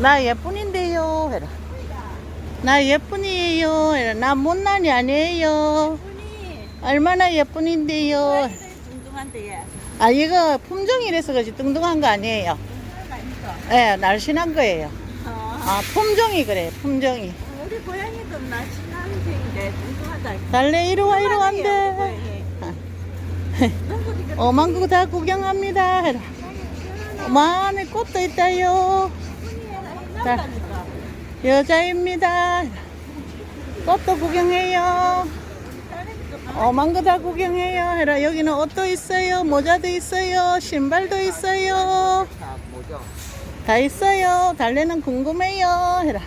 나 예쁜인데요. 해라. 나 예쁜이에요. 해라. 나 못난이 아니에요. 얼마나 예쁜인데요. 아, 이거 품종이라서 그지 뚱뚱한 거 아니에요. 예, 네, 날씬한 거예요. 어. 아, 품종이 그래, 품종이. 우리 고양이도 날씬한데 뚱뚱하다. 달래 이리 와, 이리 안 돼. 고양이. 어망구 다 구경합니다. 해라. 어마네 꽃도 있다요. 자, 여자입니다. 꽃도 구경해요. 어망구 다 구경해요. 해라. 여기는 옷도 있어요. 모자도 있어요. 신발도 있어요. 다 있어요. 달래는 궁금해요. 해라.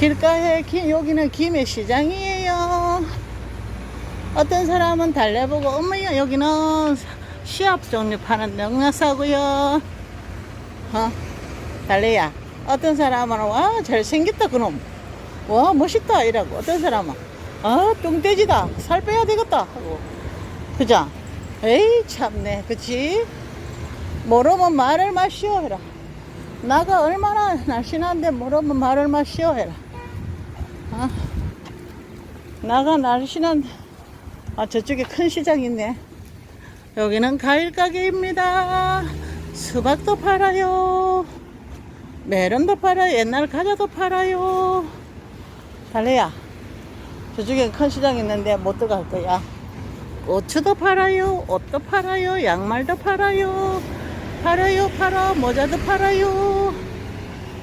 길가에 기- 여기는 김해 시장이에요. 어떤 사람은 달래 보고 어머야 여기는 시합 종류 파는 농약 사고요. 어? 달래야. 어떤 사람은 와 잘생겼다 그놈. 와 멋있다 이라고. 어떤 사람은 아 뚱돼지다. 살 빼야 되겠다 하고. 그죠? 에이 참네. 그치? 모르면 말을 마시오 해라. 나가 얼마나 날씬한데 모르면 말을 마시오 해라. 어? 나가 날씬한데 아 저쪽에 큰 시장 있네 여기는 과일 가게입니다 수박도 팔아요 메론도 팔아요. 옛날 과자도 팔아요. 달래야. 저쪽에 큰 시장 있는데 못 들어갈 거야. 고추도 팔아요. 옷도 팔아요. 양말도 팔아요. 팔아요 팔아. 모자도 팔아요.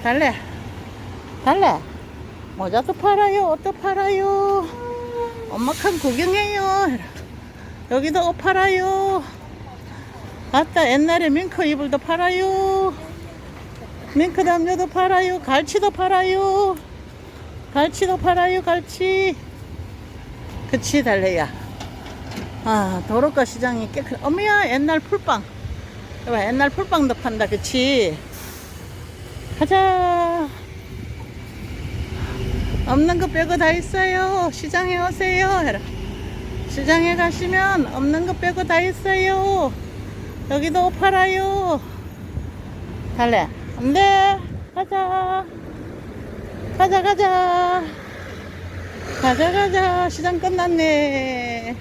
달래. 달래. 모자도 팔아요. 옷도 팔아요. 엄마 칸 구경해요. 여기도 옷 팔아요. 아따 옛날에 밍크 이불도 팔아요. 밍크 담요도 팔아요. 갈치도 팔아요. 갈치도 팔아요. 갈치. 그치 달래야. 아 도로가 시장이 깨끗. 어머야 옛날 풀빵. 봐 옛날 풀빵도 판다. 그치. 가자. 없는 거 빼고 다 있어요. 시장에 오세요. 시장에 가시면 없는 거 빼고 다 있어요. 여기도 옷 팔아요. 달래. 안 돼. 가자. 가자, 가자. 가자, 가자. 시장 끝났네.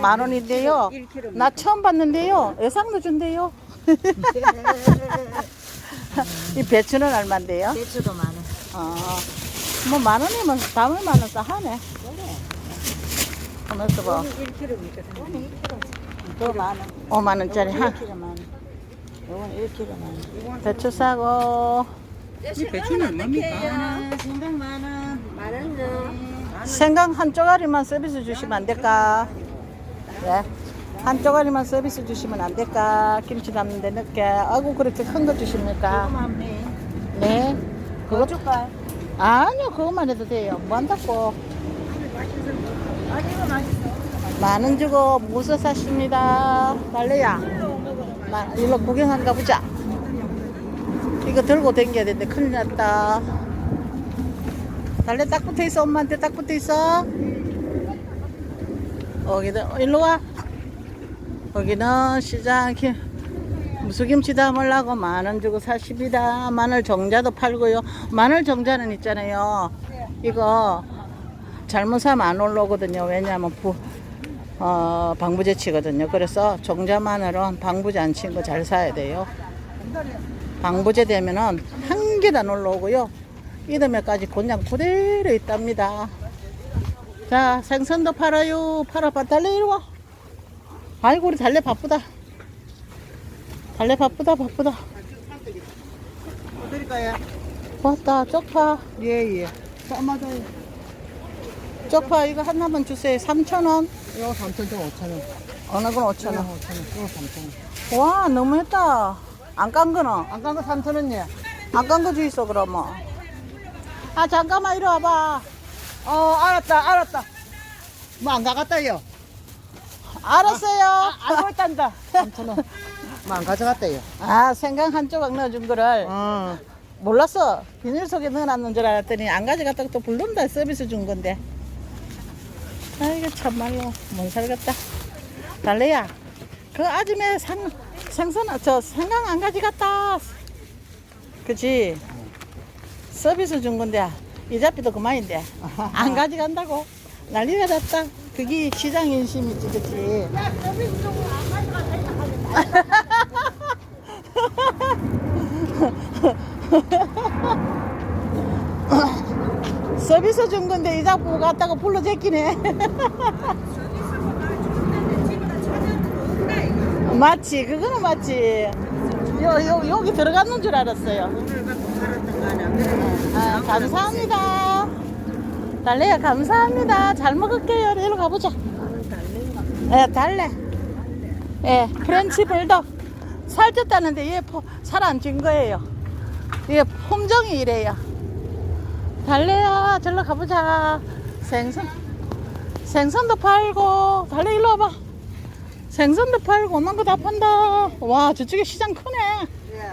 만 원인데요. 1kg. 나 처음 봤는데요. 예상도 준대요. 이 배추는 얼만데요? 배추도. 어, 뭐만 원이면 담을 만원 싸하네. 한번 써봐. 1kg니까. 오늘 1kg. 더 많아. 5만 원짜리 한 1kg 많아. 이건 1kg 많아. 배추 사고 이 배추는 얼마입니까? 생강 많아. 많은 거. 생강 한 쪼가리만 서비스 주시면 안 될까? 예. 한 쪼가리만 서비스 주시면 안 될까? 김치 담는데 늦게. 아이고 그렇게 큰 거 주십니까? 네. 그거 줄까? 아니요 그것만 해도 돼요. 뭐 한다고? 아니 이거 맛있어. 만원 주고 무서 샀습니다. 달래야. 마, 일로 구경한 가 보자. 이거 들고 댕겨야 되는데 큰일 났다. 달래 딱 붙어 있어. 엄마한테 딱 붙어 있어. 여기도 일로 와. 여기는 시장 김, 무수김치 담으려고 만 원 주고 사십니다. 마늘 정자도 팔고요. 마늘 정자는 있잖아요. 이거 잘못 사면 안 올라오거든요. 왜냐하면 부, 어, 방부제 치거든요. 그래서 정자 마늘은 방부제 안 친 거 잘 사야 돼요. 방부제 되면은 한 개도 안 올라오고요. 이듬해까지 그냥 그대로 있답니다. 자, 생선도 팔아요. 팔아봐. 달래 이리 와. 아이고, 우리 달래 바쁘다. 달래 바쁘다, 바쁘다. 드릴까요? 왔다, 쪽파. 예, 예. 싸마줘요. 쪽파 이거 하나만 주세요. 3,000원. 이거 3,000원, 5,000원. 어느 건 5,000원. 5,000원. 이거 3,000원. 와, 너무했다. 안 깐 거는? 안간거 3,000원이야. 안 깐 거 주 있어, 그러면. 아, 잠깐만, 이리 와봐. 어, 알았다, 알았다. 뭐 안 가갔다 요? 알았어요. 알고 있단다. 3,000원. 뭐 안 가져갔다 요? 아, 생강 한 조각 넣어준 거를 어. 몰랐어. 비닐 속에 넣어놨는 줄 알았더니 안 가져갔다고 또 불른다. 서비스 준 건데. 아이고, 참말로. 못 살겠다. 달래야, 그 아줌에 상, 생선, 저 생강 한 가지 갔다. 그치? 서비스 준 건데, 이자비도 그만인데. 안 가져간다고? 난리가 났다. 그게 시장 인심이지, 그치? 서비스 이자부 갔다고 불러 제끼네. 맞지, 그거는 맞지. 요, 요, 여기 들어갔는 줄 알았어요. 아, 감사합니다. 달래야, 감사합니다. 잘 먹을게요. 일로 가보자. 예, 달래. 예, 프렌치 불독. 살쪘다는데 얘 살안 찐 거예요. 얘 품종이 이래요. 달래야, 절로 가보자. 생선. 생선도 팔고, 달래 일로 와봐. 생선도 팔고, 오만 거다 판다. 와, 저쪽에 시장 크네. 예.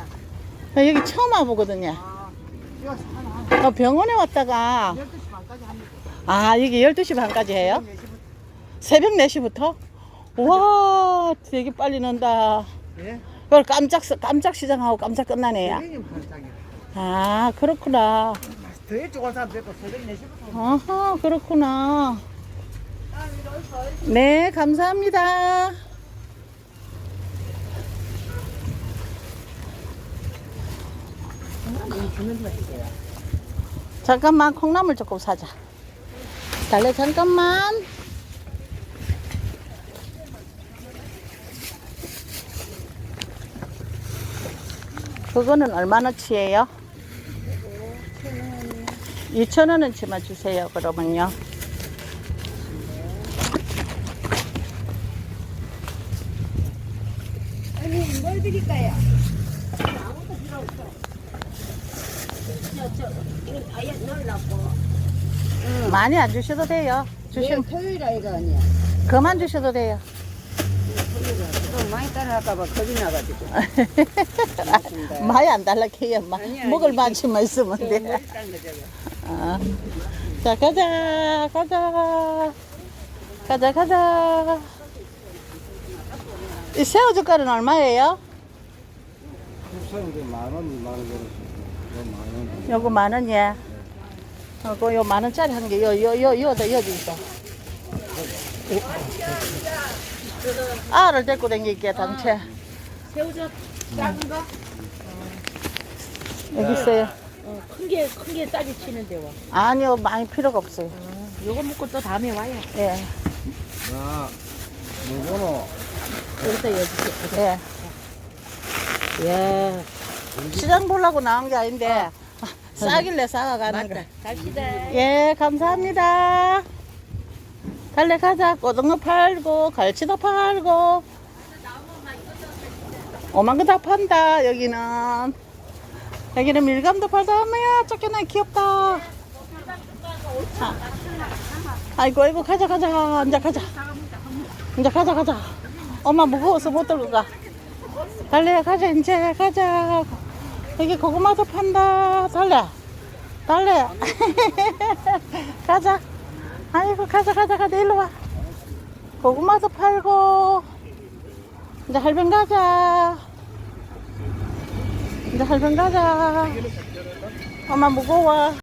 나 여기 처음 와보거든요. 하나. 어, 병원에 왔다가, 12시 반까지 합니다. 아, 여기 12시 반까지 해요? 4시부터. 새벽 4시부터? 와, 되게 빨리 논다. 예. 그걸 깜짝, 깜짝 시장하고 깜짝 끝나네요. 아, 그렇구나. 더 일찍 온 사람 됐고 새벽 4시부터. 아하, 그렇구나. 네, 감사합니다. 잠깐만, 콩나물 조금 사자. 달래, 잠깐만. 그거는 얼마나 치예요? 2,000원어치만 주세요, 그러면요. 아니, 뭘 드릴까요? 많이 안 주셔도 돼요. 주시면 토요일 아이가 아니야. 그만 주셔도 돼요. 좀 많이 따라할까봐 겁이 나가지고. 많이 안 아니, 먹을. 만치만 있으면 돼. 아. 자, 가자, 가자. 가자, 가자. 이 새우 젓갈은 얼마예요? 국산인데 만 원, 만 원, 만 원. 요거 만 원이야. 요거 요 만 원짜리 한 개, 요, 요, 요, 요다, 여기 있어. 알을 데리고 다니게, 당체. 새우젓 작은 거? 여기 있어요. 어, 큰 게, 큰 게 싸게 치는데 와. 아니요, 많이 필요가 없어요. 요거 먹고 또 다음에 와요. 예, 야, 요거는 여기다 여주세요. 예. 이야, 시장 보려고 나온 게 아닌데, 아, 싸길래 싸가가는 거. 갑시다. 예, 감사합니다. 달래 가자. 고등어 팔고, 갈치도 팔고. 오만 거 다 판다, 여기는. 여기는 밀감도 팔다. 엄마야, 쫓겨나 귀엽다. 아. 아이고, 아이고, 가자, 가자. 이제 가자. 이제 가자, 가자. 엄마 무거워서 못 들고 가. 달래, 가자, 이제 가자. 여기 고구마도 판다. 달래. 달래. 가자. 아이고, 가자, 가자, 가자. 일로 와. 고구마도 팔고. 이제 할변 가자. 이제 할변 가자. 엄마 무거워.